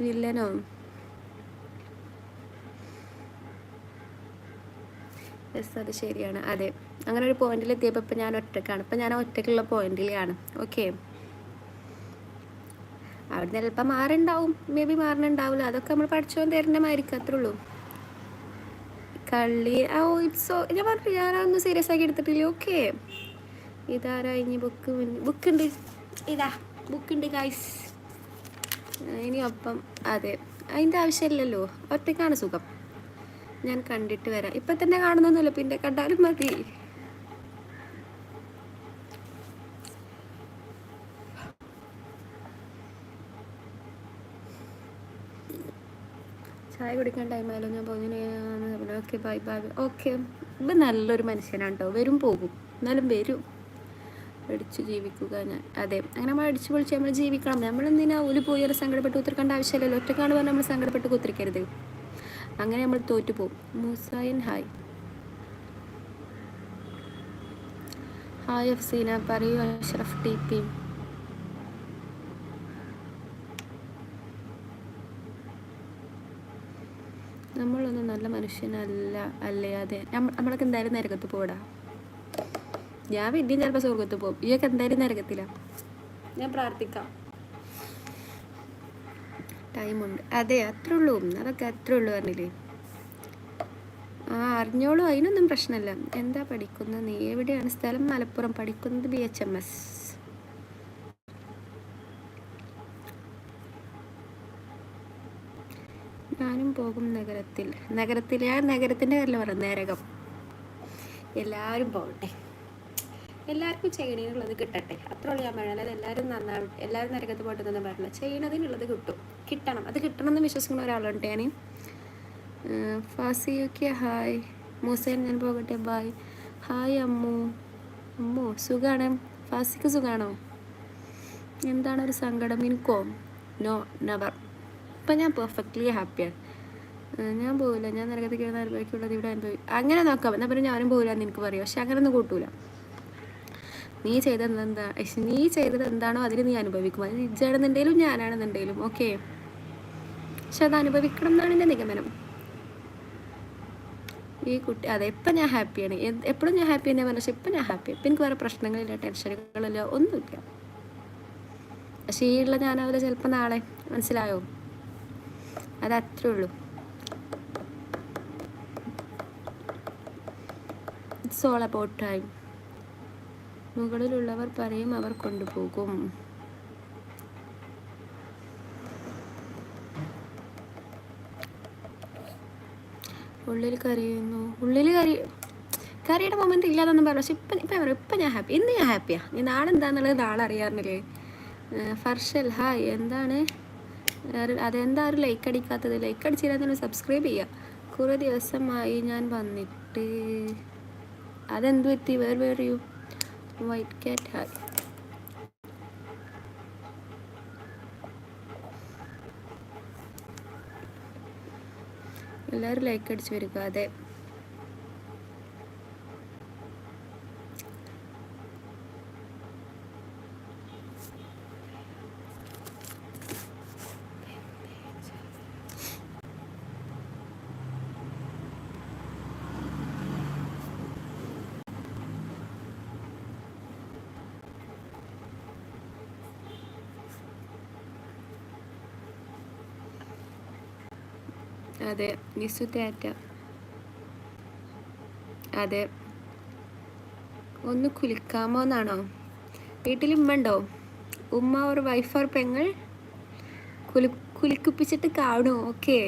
വില്ലനോ yes അത് ശരിയാണ്. അതെ. അങ്ങനെ ഒരു പോയിന്റിൽ എത്തിയപ്പോൾ ഇപ്പം ഞാൻ ഒറ്റക്കാണ്. ഇപ്പം ഞാൻ ഒറ്റക്കുള്ള പോയിന്റിലാണ് ഓക്കെ അവിടെ ചിലപ്പോൾ മാറുണ്ടാവും. May be മാറണുണ്ടാവില്ല. അതൊക്കെ നമ്മൾ പഠിച്ചോണ്ട് തരണമായിരിക്കും അത്രേ ഉള്ളൂ. കള്ളി ഓ ഇറ്റ്സ് ഞാൻ പറഞ്ഞു ഞാനൊന്നും സീരിയസ് ആക്കി എടുത്തിട്ടില്ല. ഓക്കെ ഇതാരാ ഇനി ബുക്ക് ബുക്ക് ഉണ്ട്. ഇതാ ബുക്ക് ഉണ്ട് ഗൈസ് ഇനി ഒപ്പം അതെ അതിന്റെ ആവശ്യമില്ലല്ലോ. ഒറ്റയ്ക്കാണ് സുഖം. ഞാൻ കണ്ടിട്ട് വരാം. ഇപ്പം തന്നെ കാണുന്നൊന്നുമില്ല പിന്നെ കണ്ടാലും മതി. ചായ കുടിക്കാൻ ടൈമായാലോ ഞാൻ പോകുന്നതിന് ഓക്കെ ബൈ ബൈ ഓക്കെ ഇപ്പം നല്ലൊരു മനുഷ്യനാണ് കേട്ടോ വരും പോകും. എന്നാലും വരും. അടിച്ച് ജീവിക്കുക ഞാൻ. അതെ. അങ്ങനെ നമ്മൾ അടിച്ചു പൊളിച്ച് നമ്മൾ ജീവിക്കണം. നമ്മൾ എന്തിനാ ഒരു പോയി ഒരു സങ്കടപ്പെട്ട് കുത്തിരിക്കേണ്ട ആവശ്യമില്ലല്ലോ. ഒറ്റക്കാണ് പറഞ്ഞാൽ നമ്മൾ സങ്കടപ്പെട്ട് കുത്തിരിക്കരുത്. അങ്ങനെ നമ്മൾ തോറ്റു പോകും. മൂസായൻ ഹായ്. ഹായ് അഫ്സീന. പറയൂ അഷ്റഫ് ടി പി. നമ്മളൊന്നും നല്ല മനുഷ്യനല്ല അല്ലേ? അതെ. നമ്മ- നമ്മളൊക്കെ എന്തായാലും നരകത്ത് പോടാ. ഞാൻ പിന്നെയും ചിലപ്പോൾ സ്വർഗത്ത് പോകും. ഇയൊക്കെ എന്തായാലും നരകത്തില്ല ഞാൻ പ്രാർത്ഥിക്കാം. ടൈമുണ്ട്. അതെ അത്രേ ഉള്ളൂ അതൊക്കെ അത്രേ ഉള്ളൂ പറഞ്ഞില്ലേ? ആ അറിഞ്ഞോളൂ. അതിനൊന്നും പ്രശ്നമല്ല. എന്താ പഠിക്കുന്നത്? നീ എവിടെയാണ്? സ്ഥലം മലപ്പുറം. പഠിക്കുന്നത് ബി എച്ച് എം എസ് ഞാനും പോകും നഗരത്തിൽ. നഗരത്തിൽ? ഞാൻ നഗരത്തിന്റെ കാര്യമല്ല പറഞ്ഞു നരകം. എല്ലാവരും പോകട്ടെ. എല്ലാവർക്കും ചെയ്യണതിനുള്ളത് കിട്ടട്ടെ. അത്രയുള്ള ഞാൻ അല്ലാതെ എല്ലാവരും നന്നാവട്ടെ. എല്ലാവരും നരകത്ത് തന്നെ പറഞ്ഞില്ല ചെയ്യണതിനുള്ളത് കിട്ടും. കിട്ടണം. അത് കിട്ടണം എന്ന് വിശ്വസിക്കുന്ന ഒരാളുണ്ട് ഞാൻ ഫാസി ഓക്കെ ഹായ്. മൂസേൻ ഞാൻ പോകട്ടെ. Bye hi Ammu. അമ്മു സുഖാണ്? ഫാസിക്ക് സുഖാണോ? എന്താണ് ഒരു സങ്കടം? എനിക്കോ? No never. ഇപ്പം ഞാൻ പെർഫെക്റ്റ്ലി ഹാപ്പിയാണ് ഞാൻ പോകില്ല ഞാൻ നരകത്തിൽ കിടന്ന് അനുഭവിക്കുള്ളത് ഇവിടെ അനുഭവിക്കും അങ്ങനെ നോക്കാം. എന്നാൽ പിന്നെ ഞാനും പോകില്ല എന്ന് എനിക്ക് പറയാം. പക്ഷെ അങ്ങനെയൊന്നും കൂട്ടൂല. നീ ചെയ്തത് എന്താ നീ ചെയ്തത് എന്താണോ അതിന് നീ അനുഭവിക്കും. അത് ഇജ്ജാണെന്നുണ്ടെങ്കിലും ഞാനാണെന്നുണ്ടെങ്കിലും ഓക്കെ? പക്ഷെ അത് അനുഭവിക്കണം എന്നാണ് എന്റെ നിഗമനം. ഈ കുട്ടി അതെ ഇപ്പം ഞാൻ ഹാപ്പിയാണ്. എപ്പോഴും ഞാൻ ഹാപ്പി തന്നെ പറഞ്ഞു പക്ഷെ ഇപ്പം ഞാൻ ഹാപ്പി. ഇപ്പം എനിക്ക് വേറെ പ്രശ്നങ്ങളില്ല ടെൻഷനുകളില്ല ഒന്നുമില്ല. പക്ഷേ ഈ ഉള്ള ഞാനാവില്ല ചിലപ്പോൾ നാളെ? മനസ്സിലായോ? അതത്രേ ഉള്ളൂ. ഇറ്റ്സ് ഓൾ അബൌട്ട് ടൈം മുകളിലുള്ളവർ പറയും അവർ കൊണ്ടുപോകും. ഉള്ളിൽ കരയുന്നു. ഉള്ളിൽ കറി കറിയുടെ മൊമെന്റ് ഇല്ലാതൊന്നും പറഞ്ഞു പക്ഷെ ഇപ്പം ഇപ്പം പറയും ഇപ്പം ഞാൻ ഹാപ്പി ഇന്ന് ഞാൻ ഹാപ്പിയാണ് ഇനി നാളെ എന്താണെന്നുള്ളത് നാളെ അറിയാറില്ലേ? ഫർഷൽ ഹായ് എന്താണ്? അതെന്താ ഒരു ലൈക്ക് അടിക്കാത്തത്? ലൈക്ക് അടിച്ചില്ലാതെ സബ്സ്ക്രൈബ് ചെയ്യുക കുറേ ദിവസമായി ഞാൻ വന്നിട്ട്. അതെന്ത് പറ്റി where where you white cat hi എല്ലാവരും ലൈക്ക് അടിച്ച് വരിക അതെ അതെ നിസു തേറ്റ അതെ. ഒന്ന് കുലിക്കാമോ എന്നാണോ? വീട്ടിൽ ഉമ്മ ഉമ്മ ഒരു വൈഫ് ഓർ പെങ്ങൾ? കുലി കുലിക്കുപ്പിച്ചിട്ട് കാണു ഓക്കെ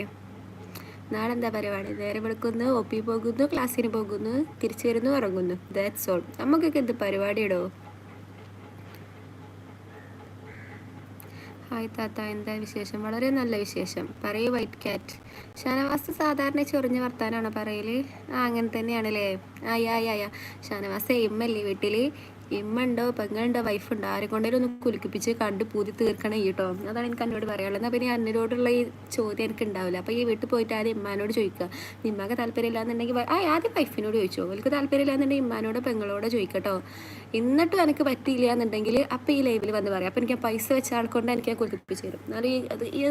നാളെ എന്താ പരിപാടി? നേരെ വെളുക്കുന്നു ഒപ്പി പോകുന്നു ക്ലാസ്സിന് പോകുന്നു തിരിച്ചു വരുന്നു ഉറങ്ങുന്നു. ദാറ്റ്സ് ഓൾ നമുക്കൊക്കെ എന്ത് പരിപാടിയിടോ? ഹായ് താത്ത എന്താ വിശേഷം? വളരെ നല്ല വിശേഷം. പറയൂ വൈറ്റ് ക്യാറ്റ് ഷാനവാസ് സാധാരണ ചൊറിഞ്ഞ വർത്താനാണോ പറയൽ? ആ അങ്ങനെ തന്നെയാണല്ലേ? ആയ ആയ ആയ. ഷാനവാസ് എമ്മല്ലേ വീട്ടിൽ ഇമ്മ ഉണ്ടോ പെങ്ങളുണ്ടോ വൈഫുണ്ടോ? ആരെ കൊണ്ടേലും ഒന്ന് കുലുക്കിപ്പിച്ച് കണ്ട് പൂതി തീർക്കണം കേട്ടോ അതാണ് എനിക്ക് എന്നോട് പറയാനുള്ളത്. എന്നാൽ പിന്നെ അന്നോടുള്ള ഈ ചോദ്യം എനിക്ക് ഉണ്ടാവില്ല. അപ്പോൾ ഈ വീട്ടിൽ പോയിട്ട് ആദ്യം ഇമ്മാനോട് ചോദിക്കുക. നിമ്മക്ക് താല്പര്യമില്ല എന്നുണ്ടെങ്കിൽ ആ ആദ്യം വൈഫിനോട് ചോദിച്ചോ. എനിക്ക് താല്പര്യമില്ല എന്നുണ്ടെങ്കിൽ ഇമ്മാനോട് പെങ്ങളോട് ചോദിക്കട്ടോ എന്നിട്ടും എനിക്ക് പറ്റിയില്ല എന്നുണ്ടെങ്കിൽ അപ്പോൾ ഈ ലൈവിൽ വന്ന് പറയാം. അപ്പോൾ എനിക്ക് പൈസ വെച്ച ആൾക്കൊണ്ട് എനിക്ക് കുലിപ്പിച്ച് തരും എന്നാലും ഈ അത് ഈ